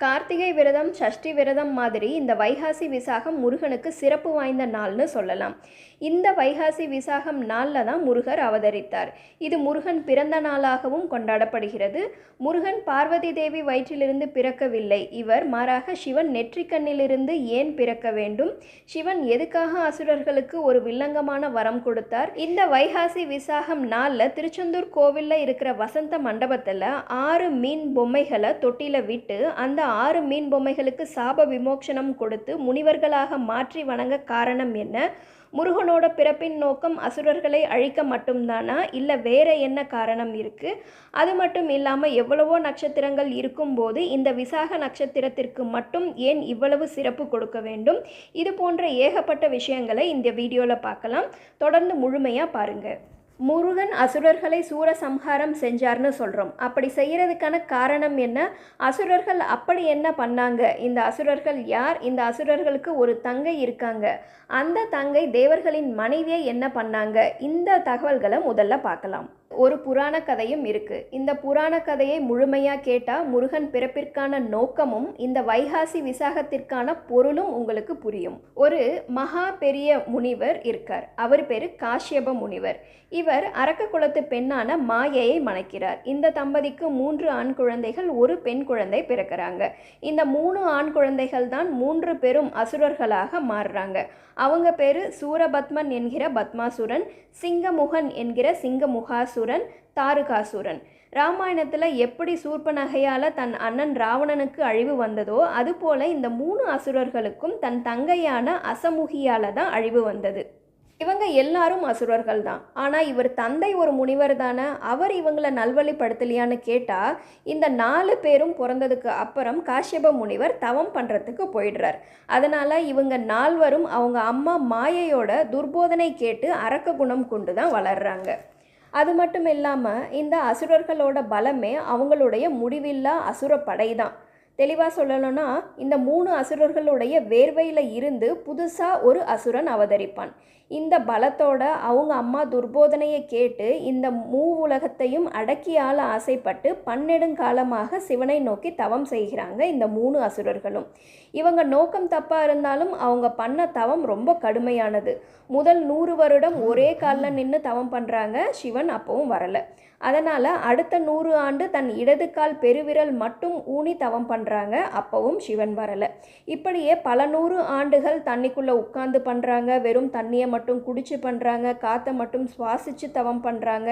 கார்த்திகை விரதம் சஷ்டி விரதம் மாதிரி இந்த வைகாசி விசாகம் முருகனுக்கு சிறப்பு வாய்ந்த நாள்னு சொல்லலாம். இந்த வைகாசி விசாகம் நாளில் தான் முருகர் அவதரித்தார். இது முருகன் பிறந்த நாளாகவும் கொண்டாடப்படுகிறது. முருகன் பார்வதி தேவி வயிற்றிலிருந்து பிறக்கவில்லை. இவர் மாறாக சிவன் நெற்றிக்கண்ணிலிருந்து ஏன் பிறக்க வேண்டும்? சிவன் எதுக்காக அசுரர்களுக்கு ஒரு வில்லங்கமான வரம் கொடுத்தார்? இந்த வைகாசி விசாகம் நாளில் திருச்செந்தூர் கோவிலில் இருக்கிற வசந்த மண்டபத்தில் ஆறு மீன் பொம்மைகளை தொட்டியில் விட்டு அந்த ஆறு மீன் பொம்மைகளுக்கு சாப விமோச்சனம் கொடுத்து முனிவர்களாக மாற்றி வணங்க காரணம் என்ன? முருகனோட பிறப்பின் நோக்கம் அசுரர்களை அழிக்க மட்டும்தானா? இல்லை வேற என்ன காரணம் இருக்குது அது மட்டும் இல்லாமல் எவ்வளவோ நட்சத்திரங்கள் இருக்கும்போது இந்த விசாக நட்சத்திரத்திற்கு மட்டும் ஏன் இவ்வளவு சிறப்பு கொடுக்க வேண்டும்? இது போன்ற ஏகப்பட்ட விஷயங்களை இந்த வீடியோவில் பார்க்கலாம். தொடர்ந்து முழுமையாக பாருங்கள் முருகன் அசுரர்களை சூரசம்ஹாரம் செஞ்சார்னு சொல்கிறோம் அப்படி செய்கிறதுக்கான காரணம் என்ன? அசுரர்கள் அப்படி என்ன பண்ணாங்க? இந்த அசுரர்கள் யார்? இந்த அசுரர்களுக்கு ஒரு தங்கை இருக்காங்க. அந்த தங்கை தேவர்களின் மனைவியை என்ன பண்ணாங்க? இந்த தகவல்களை முதல்ல பார்க்கலாம். ஒரு புராண கதையும் இருக்கு. இந்த புராண கதையை முழுமையாக கேட்டால் முருகன் பிறப்பிற்கான நோக்கமும் இந்த வைகாசி விசாகத்திற்கான பொருளும் உங்களுக்கு புரியும். ஒரு மகா பெரிய முனிவர் இருக்கார். அவர் பேர் காஷ்யப முனிவர். இவர் அரக்க குலத்து பெண்ணான மாயையை மணக்கிறார். இந்த தம்பதிக்கு மூன்று ஆண் குழந்தைகள் ஒரு பெண் குழந்தை பிறக்கிறாங்க. இந்த மூணு ஆண் குழந்தைகள் தான் மூன்று பெரும் அசுரர்களாக மாறுறாங்க. அவங்க பேர் சூரபத்மன் என்கிற பத்மாசுரன் சிங்கமுகன் என்கிற சிங்கமுகாசுரன். தாருகாசுரன். ராமாயணத்தில் எப்படி சூர்பனகையால் தன் அண்ணன் ராவணனுக்கு அழிவு வந்ததோ அதுபோல இந்த மூணு அசுரர்களுக்கும் தன் தங்கையான அசமுகியால் தான் அழிவு வந்தது. இவங்க எல்லாரும் அசுரர்கள் தான். ஆனால் இவர் தந்தை ஒரு முனிவர் தானே அவர் இவங்களை நல்வழிப்படுத்தலையான்னு கேட்டால் இந்த நாலு பேரும் பிறந்ததுக்கு அப்புறம் காஷ்யப முனிவர் தவம் பண்ணுறதுக்கு போயிடுறார். அதனால் இவங்க நால்வரும் அவங்க அம்மா மாயையோட துர்போதனை கேட்டு அரக்க குணம் கொண்டு தான் வளர்றாங்க. அது மட்டும் இல்லாமல் இந்த அசுரர்களோட பலமே அவங்களுடைய முடிவில்லா அசுர படை தான் தெளிவாக சொல்லணும்னா இந்த மூணு அசுரர்களுடைய வேர்வையில் இருந்து புதுசாக ஒரு அசுரன் அவதரிப்பான். இந்த பலத்தோட அவங்க அம்மா துர்போதனையை கேட்டு இந்த மூ உலகத்தையும் அடக்கியால் ஆசைப்பட்டு பன்னெடுங்காலமாக சிவனை நோக்கி தவம் செய்கிறாங்க இந்த மூணு அசுரர்களும். இவங்க நோக்கம் தப்பாக இருந்தாலும் அவங்க பண்ண தவம் ரொம்ப கடுமையானது. முதல் நூறு வருடம் ஒரே காலில் நின்று தவம் பண்ணுறாங்க சிவன் அப்பவும் வரலை. அதனால் அடுத்த நூறு ஆண்டு தன் இடது கால் பெருவிரல் மட்டும் ஊனி தவம் பண்ணுறாங்க அப்பவும் சிவன் வரலை. இப்படியே பல நூறு ஆண்டுகள் தண்ணிக்குள்ளே உட்காந்து பண்ணுறாங்க வெறும் தண்ணியை மட்டும் குடிச்சு பண்ணுறாங்க காற்றை மட்டும் சுவாசித்து தவம் பண்ணுறாங்க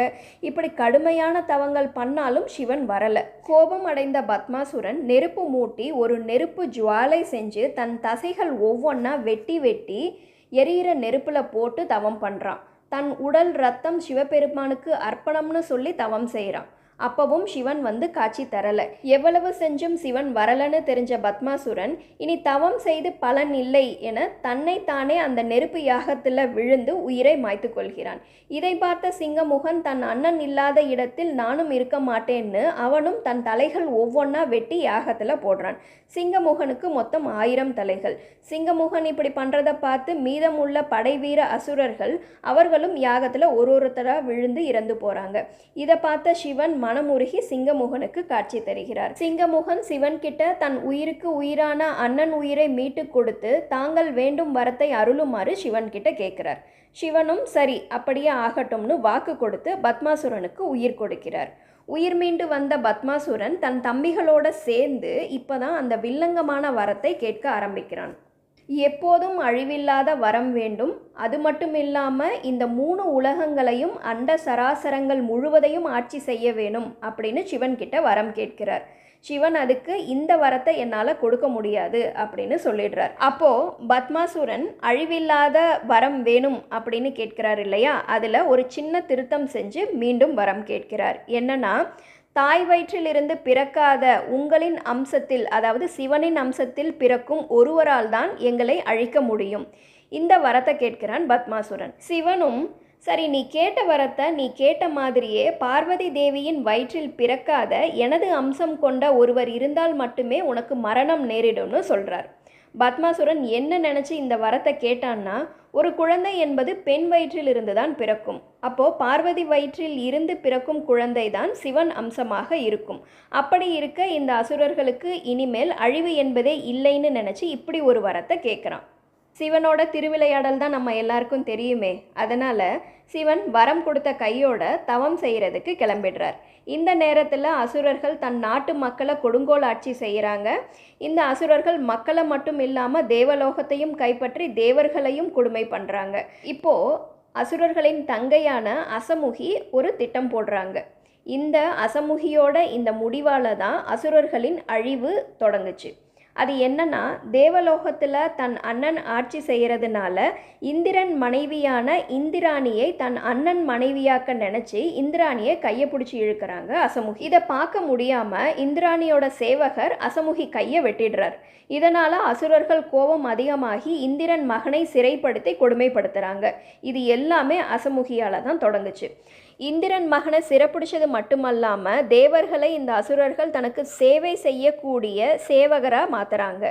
இப்படி கடுமையான தவங்கள் பண்ணாலும் சிவன் வரலை. கோபம் அடைந்த பத்மாசுரன் நெருப்பு மூட்டி ஒரு நெருப்பு ஜுவாலை செஞ்சு தன் தசைகள் ஒவ்வொன்றா வெட்டி வெட்டி எரியிற நெருப்பில் போட்டு தவம் பண்ணுறான் தன் உடல் ரத்தம் சிவபெருமானுக்கு அர்ப்பணம்னு சொல்லி தவம் செய்கிறான் அப்பவும் சிவன் வந்து காட்சி தரல. எவ்வளவு செஞ்சும் சிவன் வரலன்னு தெரிஞ்ச பத்மாசுரன் இனி தவம் செய்து பலன் இல்லை என தன்னை தானே அந்த நெருப்பு யாகத்தில் விழுந்து உயிரை மாய்த்து கொள்கிறான். இதை பார்த்த சிங்கமுகன் தன் அண்ணன் இல்லாத இடத்தில் நானும் இருக்க மாட்டேன்னு அவனும் தன் தலைகள் ஒவ்வொன்றா வெட்டி யாகத்தில் போடுறான். சிங்கமுகனுக்கு மொத்தம் ஆயிரம் தலைகள். சிங்கமுகன் இப்படி பண்ணுறதை பார்த்து மீதமுள்ள படை வீர அசுரர்கள் அவர்களும் யாகத்தில் ஒரு ஒருத்தராக விழுந்து இறந்து போகிறாங்க இதை பார்த்த சிவன் மனமுருகி சிங்கமுகனுக்கு காட்சி தருகிறார். சிங்கமுகன் சிவன் கிட்ட தன் உயிருக்கு உயிரான அண்ணன் உயிரை மீட்டு கொடுத்து தாங்கள் வேண்டும் வரத்தை அருளுமாறு சிவன் கிட்ட கேட்கிறார். சிவனும் சரி அப்படியே ஆகட்டும்னு வாக்கு கொடுத்து பத்மாசுரனுக்கு உயிர் கொடுக்கிறார். உயிர் மீண்டு வந்த பத்மாசுரன் தன் தம்பிகளோட சேர்ந்து இப்போதான் அந்த வில்லங்கமான வரத்தை கேட்க ஆரம்பிக்கிறான். எப்போதும் அழிவில்லாத வரம் வேண்டும். அது மட்டும் இல்லாமல் இந்த மூணு உலகங்களையும் அண்ட சராசரங்கள் முழுவதையும் ஆட்சி செய்ய வேணும் அப்படின்னு சிவன் கிட்ட வரம் கேட்கிறார். சிவன் அதுக்கு இந்த வரத்தை என்னால் கொடுக்க முடியாது அப்படின்னு சொல்லிடுறார். அப்போது பத்மாசுரன் அழிவில்லாத வரம் வேணும் அப்படின்னு கேட்கிறார் இல்லையா? அதில் ஒரு சின்ன திருத்தம் செஞ்சு மீண்டும் வரம் கேட்கிறார். என்னன்னா தாய் வயிற்றிலிருந்து பிறக்காத உங்களின் அம்சத்தில் அதாவது சிவனின் அம்சத்தில் பிறக்கும் ஒருவரால் தான் எங்களை அழிக்க முடியும். இந்த வரத்தை கேட்கிறான் பத்மாசுரன். சிவனும் சரி நீ கேட்ட வரத்தை நீ கேட்ட மாதிரியே பார்வதி தேவியின் வயிற்றில் பிறக்காத எனது அம்சம் கொண்ட ஒருவர் இருந்தால் மட்டுமே உனக்கு மரணம் நேரிடும்னு சொல்கிறார் பத்மாசுரன் என்ன நினச்சி இந்த வரத்தை கேட்டான்னா ஒரு குழந்தை என்பது பெண் வயிற்றில் இருந்து தான் பிறக்கும். அப்போ பார்வதி வயிற்றில் இருந்து பிறக்கும் குழந்தை தான் சிவன் அம்சமாக இருக்கும். அப்படி இருக்க இந்த அசுரர்களுக்கு இனிமேல் அழிவு என்பதே இல்லைன்னு நினச்சி இப்படி ஒரு வரத்தை கேட்குறான். சிவனோட திருவிளையாடல் தான் நம்ம எல்லாருக்கும் தெரியுமே. அதனால் சிவன் வரம் கொடுத்த கையோட தவம் செய்கிறதுக்கு கிளம்பிடுறார். இந்த நேரத்தில் அசுரர்கள் தன் நாட்டு மக்களை கொடுங்கோல் ஆட்சி செய்கிறாங்க இந்த அசுரர்கள் மக்களை மட்டும் இல்லாமல் தேவலோகத்தையும் கைப்பற்றி தேவர்களையும் கொடுமை பண்ணுறாங்க இப்போது அசுரர்களின் தங்கையான அசமுகி ஒரு திட்டம் போடுறாங்க. இந்த அசமுகியோட இந்த முடிவால் தான் அசுரர்களின் அழிவு தொடங்குச்சு. அது என்னன்னா தேவலோகத்தில் தன் அண்ணன் ஆட்சி செய்கிறதுனால இந்திரன் மனைவியான இந்திராணியை தன் அண்ணன் மனைவியாக்க நினச்சி இந்திராணியை கையை பிடிச்சி இழுக்கிறாங்க அசமுகி. இதை பார்க்க முடியாமல் இந்திராணியோட சேவகர் அசமுகி கையை வெட்டிடுறார். இதனால் அசுரர்கள் கோபம் அதிகமாகி இந்திரன் மகனை சிறைப்படுத்தி கொடுமைப்படுத்துகிறாங்க இது எல்லாமே அசமுகியால் தான் தொடங்குச்சு. இந்திரன் மகனை சிறப்பிடிச்சது மட்டுமல்லாமல் தேவர்களை இந்த அசுரர்கள் தனக்கு சேவை செய்யக்கூடிய சேவகராக மாற்றுறாங்க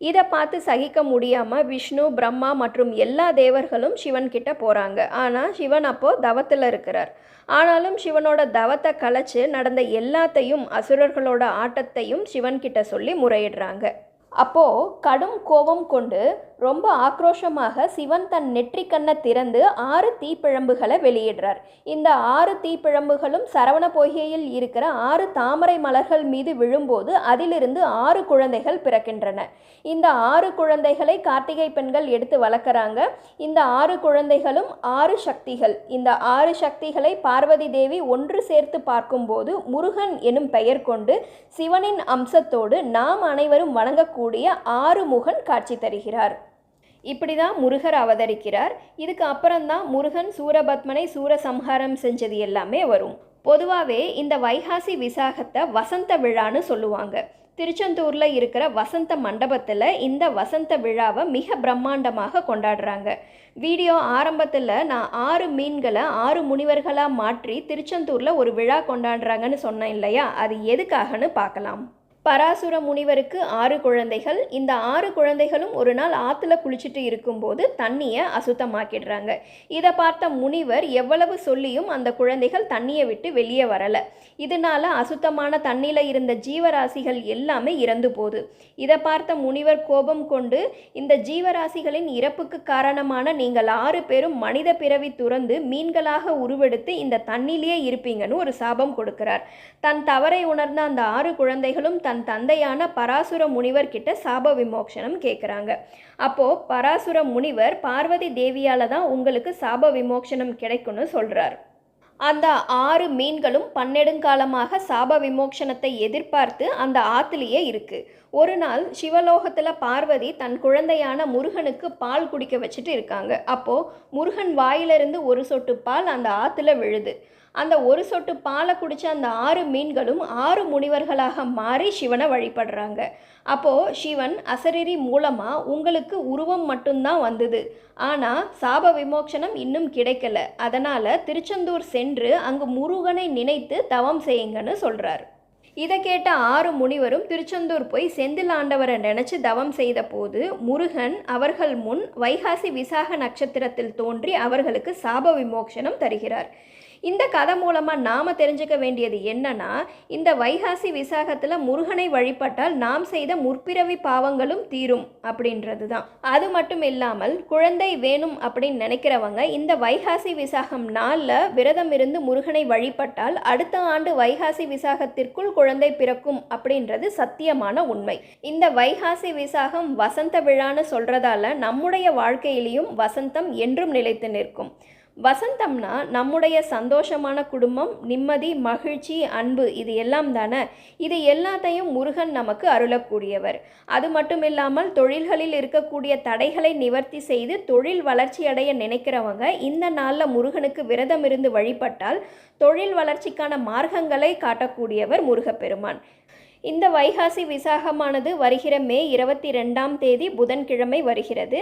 இதை பார்த்து சகிக்க முடியாமல் விஷ்ணு பிரம்மா மற்றும் எல்லா தேவர்களும் சிவன் கிட்ட போகிறாங்க ஆனால் சிவன் அப்போது தவத்தில் இருக்கிறார். ஆனாலும் சிவனோட தவத்தை கலைச்சு நடந்த எல்லாத்தையும் அசுரர்களோட ஆட்டத்தையும் சிவன் கிட்ட சொல்லி முறையிடுறாங்க. அப்போது கடும் கோபம் கொண்டு ரொம்ப ஆக்ரோஷமாக சிவன் தன் நெற்றிக்கண்ணை திறந்து ஆறு தீப்பிழம்புகளை வெளியிடுறார். இந்த ஆறு தீப்பிழம்புகளும் சரவண பொய்கையில் இருக்கிற ஆறு தாமரை மலர்கள் மீது விழும்போது அதிலிருந்து ஆறு குழந்தைகள் பிறக்கின்றன. இந்த ஆறு குழந்தைகளை கார்த்திகை பெண்கள் எடுத்து வளர்க்குறாங்க. இந்த ஆறு குழந்தைகளும் ஆறு சக்திகள். இந்த ஆறு சக்திகளை பார்வதி தேவி ஒன்று சேர்த்து பார்க்கும்போது முருகன் எனும் பெயர் கொண்டு சிவனின் அம்சத்தோடு நாம் அனைவரும் வணங்கக்கூடிய ஆறு முகன் காட்சி தருகிறார். இப்படி தான் முருகர் அவதரிக்கிறார். இதுக்கு அப்புறம்தான் முருகன் சூரபத்மனை சூரசம்ஹாரம் செஞ்சது எல்லாமே வரும். பொதுவாகவே இந்த வைகாசி விசாகத்தை வசந்த விழான்னு சொல்லுவாங்க. திருச்செந்தூரில் இருக்கிற வசந்த மண்டபத்தில் இந்த வசந்த விழாவை மிக பிரம்மாண்டமாக கொண்டாடுறாங்க. வீடியோ ஆரம்பத்தில் நான் ஆறு மீன்களை ஆறு முனிவர்களாக மாற்றி திருச்செந்தூரில் ஒரு விழா கொண்டாடுறாங்கன்னு சொன்னேன் இல்லையா? அது எதுக்காகன்னு பார்க்கலாம். பராசுர முனிவருக்கு ஆறு குழந்தைகள். இந்த ஆறு குழந்தைகளும் ஒரு நாள் ஆற்றுல குளிச்சுட்டு இருக்கும்போது தண்ணியை அசுத்தமாக்கிடுறாங்க. இதை பார்த்த முனிவர் எவ்வளவு சொல்லியும் அந்த குழந்தைகள் தண்ணியை விட்டு வெளியே வரலை. இதனால அசுத்தமான தண்ணியில் இருந்த ஜீவராசிகள் எல்லாமே இறந்து போகுது. இதை பார்த்த முனிவர் கோபம் கொண்டு இந்த ஜீவராசிகளின் இறப்புக்கு காரணமான நீங்கள் ஆறு பேரும் மனித பிறவி துறந்து மீன்களாக உருவெடுத்து இந்த தண்ணிலேயே இருப்பீங்கன்னு ஒரு சாபம் கொடுக்கிறார். தன் தவறை உணர்ந்த அந்த ஆறு குழந்தைகளும் தன் தந்தையான பராசுர முனிவர் கிட்ட சாப விமோக்ஷனம் கேட்குறாங்க அப்போ பராசுர முனிவர் பார்வதி தேவியால தான் உங்களுக்கு சாப விமோக்ஷனம் கிடைக்கும்னு சொல்றார். அந்த ஆறு மீன்களும் பன்னெடுங்காலமாக சாப விமோக்ஷனத்தை எதிர்பார்த்து அந்த ஆத்துலேயே இருக்கு. ஒரு நாள் சிவலோகத்தில் பார்வதி தன் குழந்தையான முருகனுக்கு பால் குடிக்க வச்சுட்டு இருக்காங்க. அப்போது முருகன் வாயிலிருந்து ஒரு சொட்டு பால் அந்த ஆற்றுல விழுது. அந்த ஒரு சொட்டு பாலை குடித்த அந்த ஆறு மீன்களும் ஆறு முனிவர்களாக மாறி சிவனை வழிபடுறாங்க. அப்போது சிவன் அசரீரி மூலமாக உங்களுக்கு உருவம் மட்டும்தான் வந்தது. ஆனால் சாப விமோச்சனம் இன்னும் கிடைக்கல. அதனால் திருச்செந்தூர் சென்று அங்கு முருகனை நினைத்து தவம் செய்யுங்கன்னு சொல்கிறார் இதை கேட்ட ஆறு முனிவரும் திருச்செந்தூர் போய் செந்தில் ஆண்டவரை நினைச்சு தவம் செய்த போது முருகன் அவர்கள் முன் வைகாசி விசாக நட்சத்திரத்தில் தோன்றி அவர்களுக்கு சாப விமோக்ஷனம் தருகிறார். இந்த கதை மூலமாக நாம் தெரிஞ்சுக்க வேண்டியது என்னன்னா இந்த வைகாசி விசாகத்தில் முருகனை வழிபட்டால் நாம் செய்த முற்பிறவி பாவங்களும் தீரும் அப்படின்றது தான் அது மட்டும் இல்லாமல் குழந்தை வேணும் அப்படின்னு நினைக்கிறவங்க இந்த வைகாசி விசாகம் நாளில் விரதம் இருந்து முருகனை வழிபட்டால் அடுத்த ஆண்டு வைகாசி விசாகத்திற்குள் குழந்தை பிறக்கும் அப்படின்றது சத்தியமான உண்மை. இந்த வைகாசி விசாகம் வசந்த விழான்னு சொல்றதால நம்முடைய வாழ்க்கையிலையும் வசந்தம் என்றும் நிலைத்து நிற்கும். வசந்தம்னா நம்முடைய சந்தோஷமான குடும்பம் நிம்மதி மகிழ்ச்சி அன்பு இது எல்லாம் தானே? இது எல்லாத்தையும் முருகன் நமக்கு அருளக்கூடியவர். அது மட்டும் இல்லாமல் தொழில்களில் இருக்கக்கூடிய தடைகளை நிவர்த்தி செய்து தொழில் வளர்ச்சி அடைய நினைக்கிறவங்க இந்த நாளில் முருகனுக்கு விரதம் இருந்து வழிபட்டால் தொழில் வளர்ச்சிக்கான மார்க்கங்களை காட்டக்கூடியவர் முருகப்பெருமான். இந்த வைகாசி விசாகமானது வருகிற மே இருபத்தி ரெண்டாம் தேதி புதன்கிழமை வருகிறது.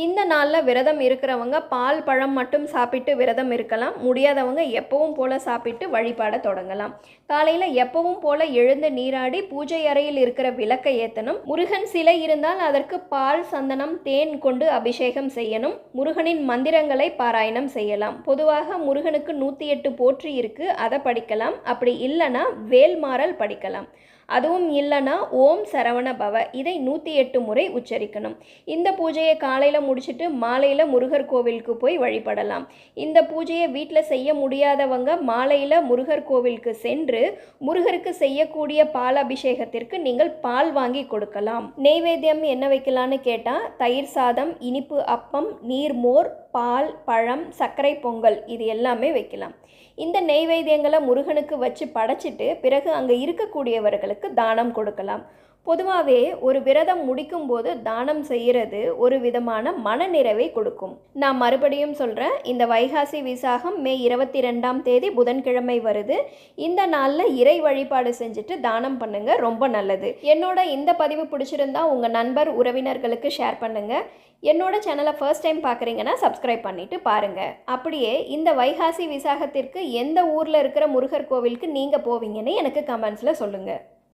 இந்த நாளில் விரதம் இருக்கிறவங்க பால் பழம் மட்டும் சாப்பிட்டு விரதம் இருக்கலாம். முடியாதவங்க எப்பவும் போல சாப்பிட்டு வழிபாட தொடங்கலாம். காலையில் எப்பவும் போல எழுந்து நீராடி பூஜை அறையில் இருக்கிற விளக்கை ஏற்றணும் முருகன் சிலை இருந்தால் அதற்கு பால் சந்தனம் தேன் கொண்டு அபிஷேகம் செய்யணும். முருகனின் மந்திரங்களை பாராயணம் செய்யலாம். பொதுவாக முருகனுக்கு நூற்றி எட்டு போற்றி இருக்கு. அதை படிக்கலாம். அப்படி இல்லைன்னா வேல்மாறல் படிக்கலாம். அதுவும் இல்லைன்னா ஓம் சரவண பவ. இதை நூற்றி எட்டு முறை உச்சரிக்கணும். இந்த பூஜையை காலையில் முடிச்சுட்டு மாலையில் முருகர் கோவிலுக்கு போய் வழிபடலாம். இந்த பூஜையை வீட்டில் செய்ய முடியாதவங்க மாலையில் முருகர் கோவிலுக்கு சென்று முருகருக்கு செய்யக்கூடிய பால் அபிஷேகத்திற்கு நீங்கள் பால் வாங்கி கொடுக்கலாம். நெய்வேத்தியம் என்ன வைக்கலான்னு கேட்டால் தயிர் சாதம் இனிப்பு அப்பம் நீர்மோர் பால் பழம் சர்க்கரை பொங்கல் இது எல்லாமே வைக்கலாம். இந்த நெய்வேத்தியங்களை முருகனுக்கு வச்சு படைச்சிட்டு பிறகு அங்கே இருக்கக்கூடியவர்களுக்கு தானம் கொடுக்கலாம். பொதுவாகவே ஒரு விரதம் முடிக்கும் போது தானம் செய்கிறது ஒரு விதமான மனநிறைவை கொடுக்கும். நான் மறுபடியும் சொல்கிறேன் இந்த வைகாசி விசாகம் மே இருபத்தி ரெண்டாம் தேதி புதன்கிழமை வருது. இந்த நாளில் இறை வழிபாடு செஞ்சுட்டு தானம் பண்ணுங்க ரொம்ப நல்லது. என்னோட இந்த பதிவு பிடிச்சிருந்தா உங்கள் நண்பர் உறவினர்களுக்கு ஷேர் பண்ணுங்க. என்னோட சேனலை ஃபர்ஸ்ட் டைம் பார்க்குறீங்கன்னா சப்ஸ்கிரைப் பண்ணிவிட்டு பாருங்கள் அப்படியே இந்த வைகாசி விசாகத்திற்கு எந்த ஊரில் இருக்கிற முருகர் கோவிலுக்கு நீங்கள் போவீங்கன்னு எனக்கு கமெண்ட்ஸில் சொல்லுங்கள்